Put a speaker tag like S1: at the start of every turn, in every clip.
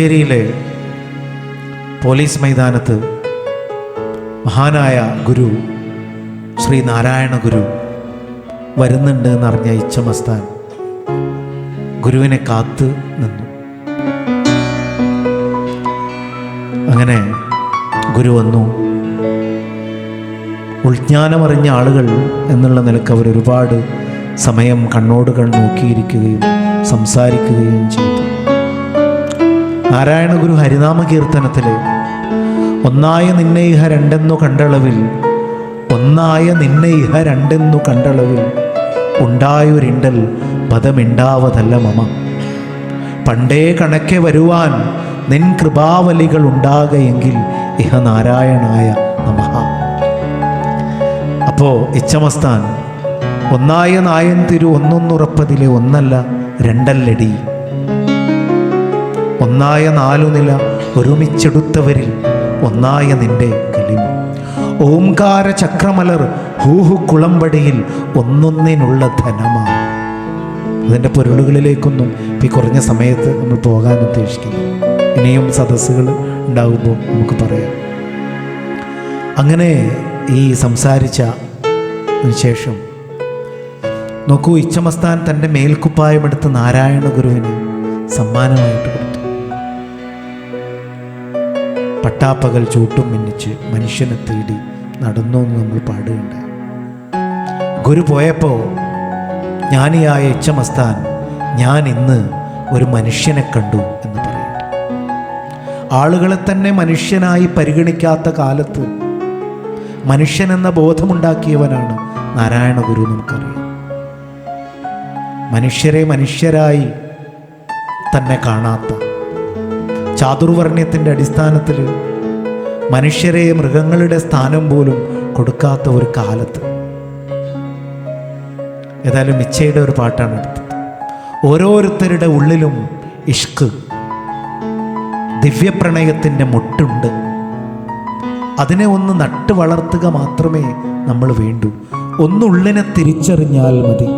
S1: തലശ്ശേരിയിലെ പോലീസ് മൈതാനത്ത് മഹാനായ ഗുരു ശ്രീ നാരായണ ഗുരു വരുന്നുണ്ട് എന്നറിഞ്ഞ ഇച്ഛമസ്താൻ ഗുരുവിനെ കാത്ത് നിന്നു. അങ്ങനെ ഗുരു വന്നു. ഉൾജ്ഞാനമറിഞ്ഞ ആളുകൾ എന്നുള്ള നിലയ്ക്ക് അവർ ഒരുപാട് സമയം കണ്ണോട് കണ്ണ് നോക്കിയിരിക്കുകയും സംസാരിക്കുകയും ചെയ്തു. നാരായണ ഗുരു ഹരിനാമ കീർത്തനത്തിലെ ഒന്നായ നിന്നെ ഇഹ രണ്ടെന്നു കണ്ടളവിൽ ഒന്നായ നിന്നെ ഇഹ രണ്ടെന്നു കണ്ടളവിൽ ഉണ്ടായൊരിണ്ടൽ പദമിണ്ടാവതല്ല മമ. പണ്ടേ കണക്കെ വരുവാൻ നിൻ കൃപാവലികൾ ഉണ്ടാകയെങ്കിൽ ഇഹ നാരായണായ നമഃ. അപ്പോ ഇച്ഛമസ്ഥാൻ ഒന്നായ നായൻ തിരു ഒന്നൊന്നുറപ്പതിലെ ഒന്നല്ല രണ്ടല്ലടി. ഒന്നായ നാലു നില ഒരുമിച്ചെടുത്തവരിൽ ഒന്നായ നിന്റെ കലിമ. ഓംകാര ചക്രമലർ ഹൂഹു കുളമ്പടിയിൽ ഒന്നൊന്നിനുള്ള ധനമാണ് അതിന്റെ പൊരുളുകളിലേക്കൊന്നും ഈ കുറഞ്ഞ സമയത്ത് നമ്മൾ പോകാൻ ഉദ്ദേശിക്കുന്നു. ഇനിയും സദസ്സുകൾ ഉണ്ടാകുമ്പോൾ നമുക്ക് പറയാം. അങ്ങനെ ഈ സംസാരിച്ച ശേഷം നോക്കൂ ഇച്ഛമസ്ഥാൻ തന്റെ മേൽക്കുപ്പായമെടുത്ത് നാരായണ ഗുരുവിന് സമ്മാനമായിട്ട് കൊടുത്തു. പട്ടാപ്പകൽ ചൂട്ടും മിന്നിച്ച് മനുഷ്യനെ തേടി നടന്നു എന്ന് നമ്മൾ പാടുകയുണ്ട് ഗുരു പോയപ്പോൾ ജ്ഞാനിയായ ഇച്ചമസ്താൻ ഞാൻ ഇന്ന് ഒരു മനുഷ്യനെ കണ്ടു എന്ന് പറയും ആളുകളെ തന്നെ മനുഷ്യനായി പരിഗണിക്കാത്ത കാലത്ത് മനുഷ്യനെന്ന ബോധമുണ്ടാക്കിയവനാണ് നാരായണ ഗുരു നമുക്കറിയാം. മനുഷ്യരെ മനുഷ്യരായി തന്നെ കാണാത്ത ചാതുർവർണ്യത്തിന്റെ അടിസ്ഥാനത്തിൽ മനുഷ്യരെ മൃഗങ്ങളുടെ സ്ഥാനം പോലും കൊടുക്കാത്ത ഒരു കാലത്ത്. ഏതായാലും മിച്ചയുടെ ഒരു പാട്ടാണ് എടുത്തത് ഓരോരുത്തരുടെ ഉള്ളിലും ഇഷ്ക് ദിവ്യപ്രണയത്തിന്റെ മുട്ടുണ്ട്. അതിനെ ഒന്ന് നട്ടു വളർത്തുക മാത്രമേ നമ്മൾ വേണ്ടൂ. ഒന്നുള്ളിനെ തിരിച്ചറിഞ്ഞാൽ മതി.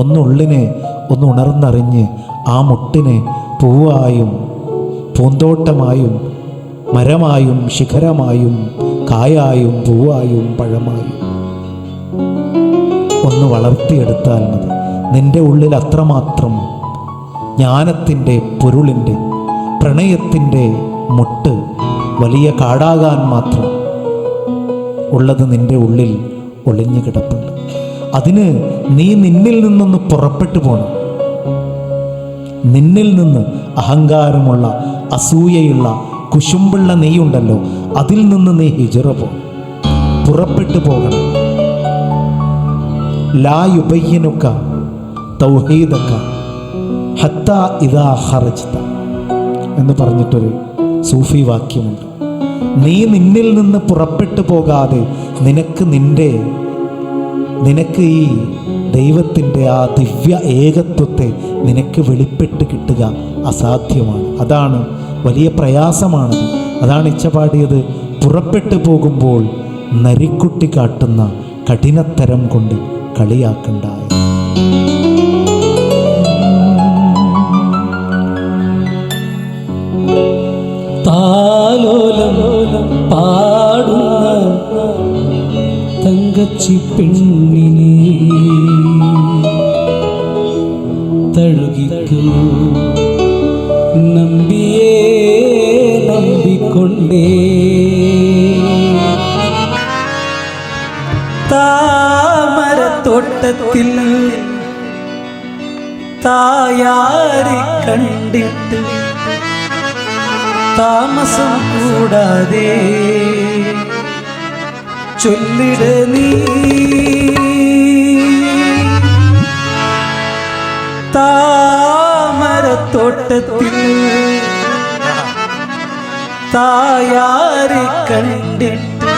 S1: ഒന്നുള്ളിനെ ഒന്ന് ഉണർന്നറിഞ്ഞ് ആ മുട്ടിനെ പൂവായും പൂന്തോട്ടമായും മരമായും ശിഖരമായും കായായും പൂവായും പഴമായും. ഒന്ന് വളർത്തിയെടുത്താൽ മതി. നിന്റെ ഉള്ളിൽ അത്രമാത്രം ജ്ഞാനത്തിന്റെ പൊരുളിന്റെ പ്രണയത്തിന്റെ മുട്ട് വലിയ കാടാകാൻ മാത്രം ഉള്ളത് നിന്റെ ഉള്ളിൽ ഒളിഞ്ഞു കിടപ്പുണ്ട്. അതിന് നീ നിന്നിൽ നിന്നൊന്ന് പുറപ്പെട്ടു പോകണം നിന്നിൽ നിന്ന് അഹങ്കാരമുള്ള അസൂയയുള്ള കുശുമ്പുള്ള നെയ്യുണ്ടല്ലോ അതിൽ നിന്ന് നീ ഹിജറ പോ. പുറപ്പെട്ടു പോകണം. ലായുബയ്യനുക്ക തൗഹീദക്ക ഹത്ത ഇതാ ഹറജിത എന്ന് പറഞ്ഞിട്ടൊരു സൂഫി വാക്യമുണ്ട്. നീ നിന്നിൽ നിന്ന് പുറപ്പെട്ടു പോകാതെ നിനക്ക് നിന്റെ നിനക്ക് ഈ ദൈവത്തിന്റെ ആ ദിവ്യ ഏകത്വത്തെ നിനക്ക് വെളിപ്പെട്ട് കിട്ടുക അസാധ്യമാണ്. അതാണ് വലിയ പ്രയാസമാണ് അതാണ് ഇച്ഛ പാടിയത്. പുറപ്പെട്ടു പോകുമ്പോൾ നരിക്കുട്ടി കാട്ടുന്ന കഠിനത്തരം കൊണ്ട് കളിയാക്കണ്ടായി
S2: താലോലം പാടുന്ന തങ്കച്ചി പെണ്ണിനെ തഴുകിക്കൂ. നമ്പിയേ നമ്പിക്കൊണ്ടേ. താമരത്തോട്ടത്തിൽ തായാരി കണ്ടിട്ട് താമസം കൂടാതെ ചൊല്ലിട നീ. താമരത്തോട്ടത്തിൽ തായാരി കണ്ടിട്ട്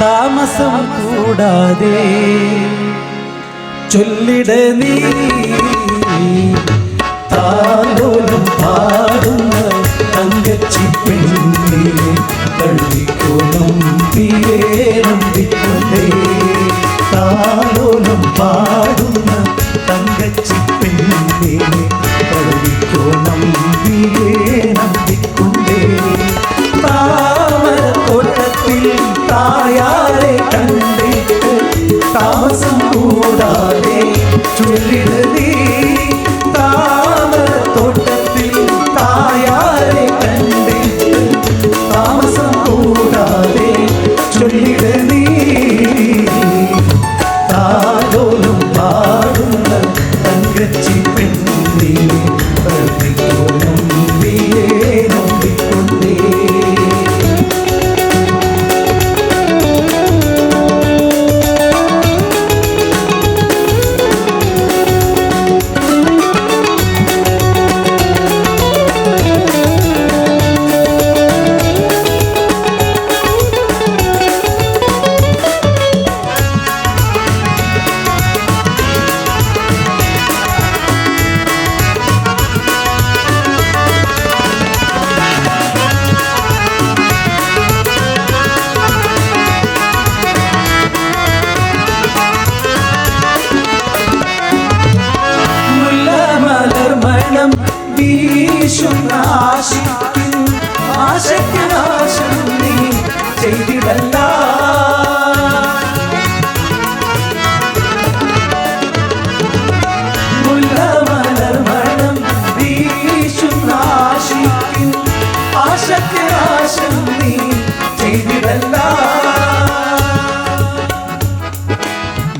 S2: താമസം കൂടാതെ ചൊല്ലിട നീ.
S1: തായാരെ കണ്ടിട്ട് താമസം കൂടാതെ നീ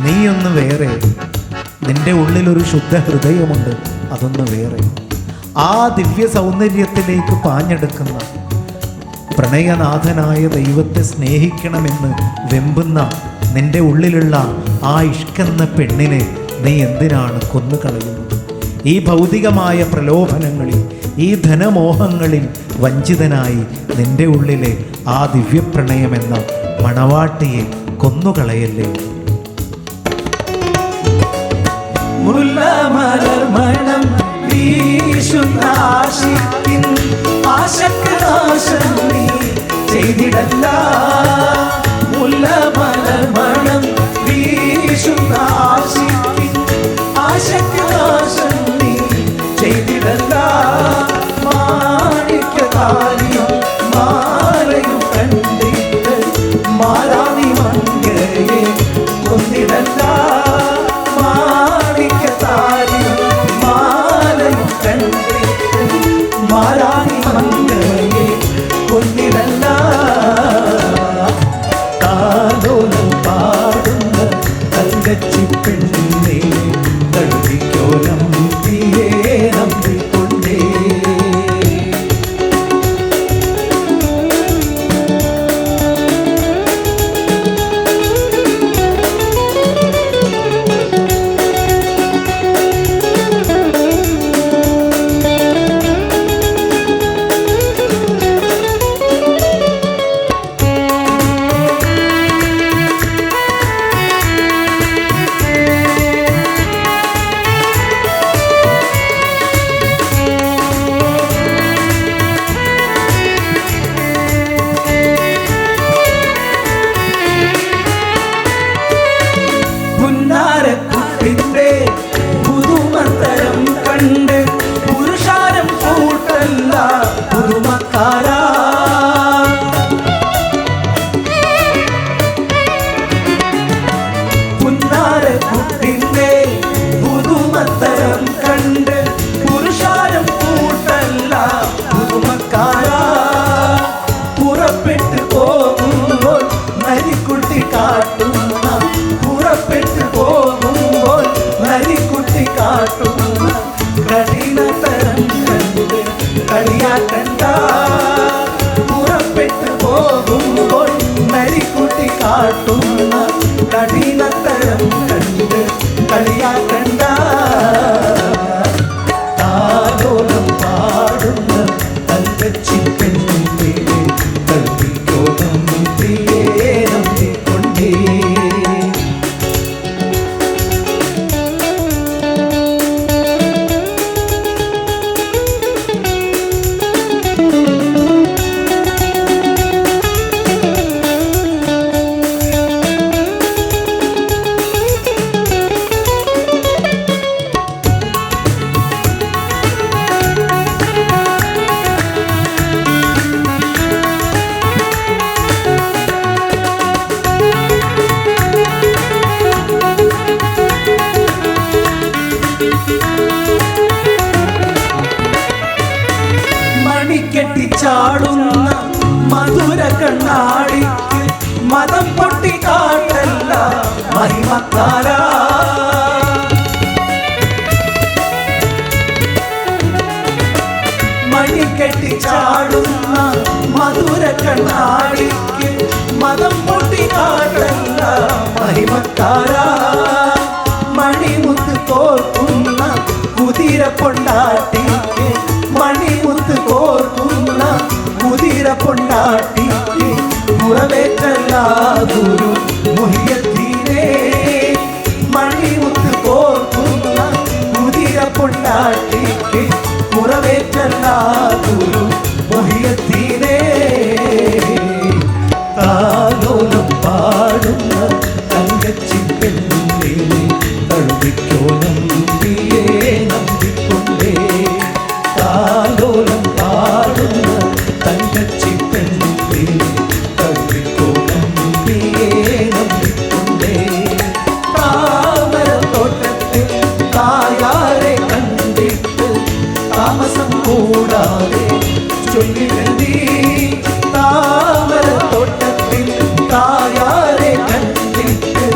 S2: നീയൊന്ന് വേറെ. നിന്റെ ഉള്ളിലൊരു ശുദ്ധ ഹൃദയമുണ്ട്. അതൊന്ന് വേറെ. ആ ദിവ്യ സൗന്ദര്യത്തിലേക്ക് പാഞ്ഞെടുക്കുന്ന പ്രണയനാഥനായ ദൈവത്തെ സ്നേഹിക്കണമെന്ന് വെമ്പുന്ന നിന്റെ ഉള്ളിലുള്ള ആ ഇഷ്കെന്ന പെണ്ണിനെ നീ എന്തിനാണ് കൊന്നു കളയുന്നത് ഈ ഭൗതികമായ പ്രലോഭനങ്ങളിൽ ഈ ധനമോഹങ്ങളിൽ വഞ്ചിതനായി നിന്റെ ഉള്ളിലെ ആ ദിവ്യപ്രണയമെന്ന മണവാട്ടിയെ കൊന്നുകളയല്ലേ?
S1: മുല്ലമലർ മണം വീശുന്ന ആശിക്കിൻ ആശക്ക് നാശം നീ ചെയ്തിടല്ല. മുല്ലമലർ മണം വീശുന്ന ആശക്ക് നാശം പുറപ്പെട്ടു പോകുമ്പോൾ നരിക്കുട്ടി കാട്ടുന്ന പുറപ്പെട്ടു പോകുമ്പോൾ നരിക്കുട്ടി കാട്ടുന്ന കഠിനതരം കണ്ട് കളിയാക്കണ്ട പുറപ്പെട്ടു പോകുമ്പോൾ നരിക്കുട്ടി കാട്ടുന്ന കഠിനതരം കണ്ട് കളിയാക്കണ്ട താലോലം ചാടുന്ന മധുര കണ്ണാടിക്ക് മതം പൊട്ടി കാട്ടല്ല മഹിമക്കാരാ. മണിക്കെട്ടിച്ചാടുന്ന മധുര കണ്ണാടിക്ക് മതം പൊട്ടി കാട്ടല്ല മഹിമക്കാരാ. മണിമുത്ത് കോർക്കുന്ന കുതിര പൊണ്ടാട്ടിക്ക് കുതിര പൊണ്ടാട്ടിക്ക് മുറവേറ്റല്ല ഗുരു മുഹിയത്തീരേ മണിമുത്ത് കോർക്കുന്ന കുതിര പൊണ്ടാട്ടിക്ക് മുറവേറ്റല്ല ഗുരു താമസം കൂടാതെ ചൊല്ലിടീ താമരത്തോട്ടത്തിൽ തായാരെ കണ്ടിട്ട്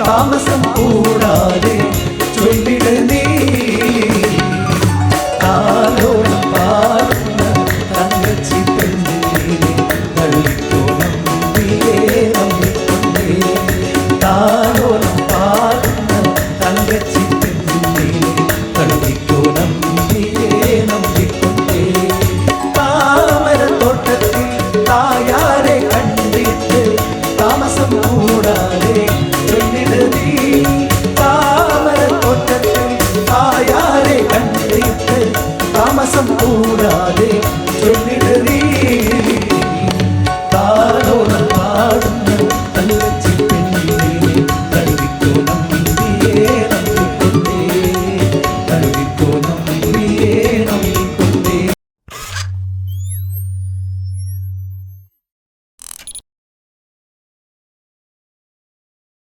S1: താമസം കൂടാതെ తామసం కూడాదే చెల్లి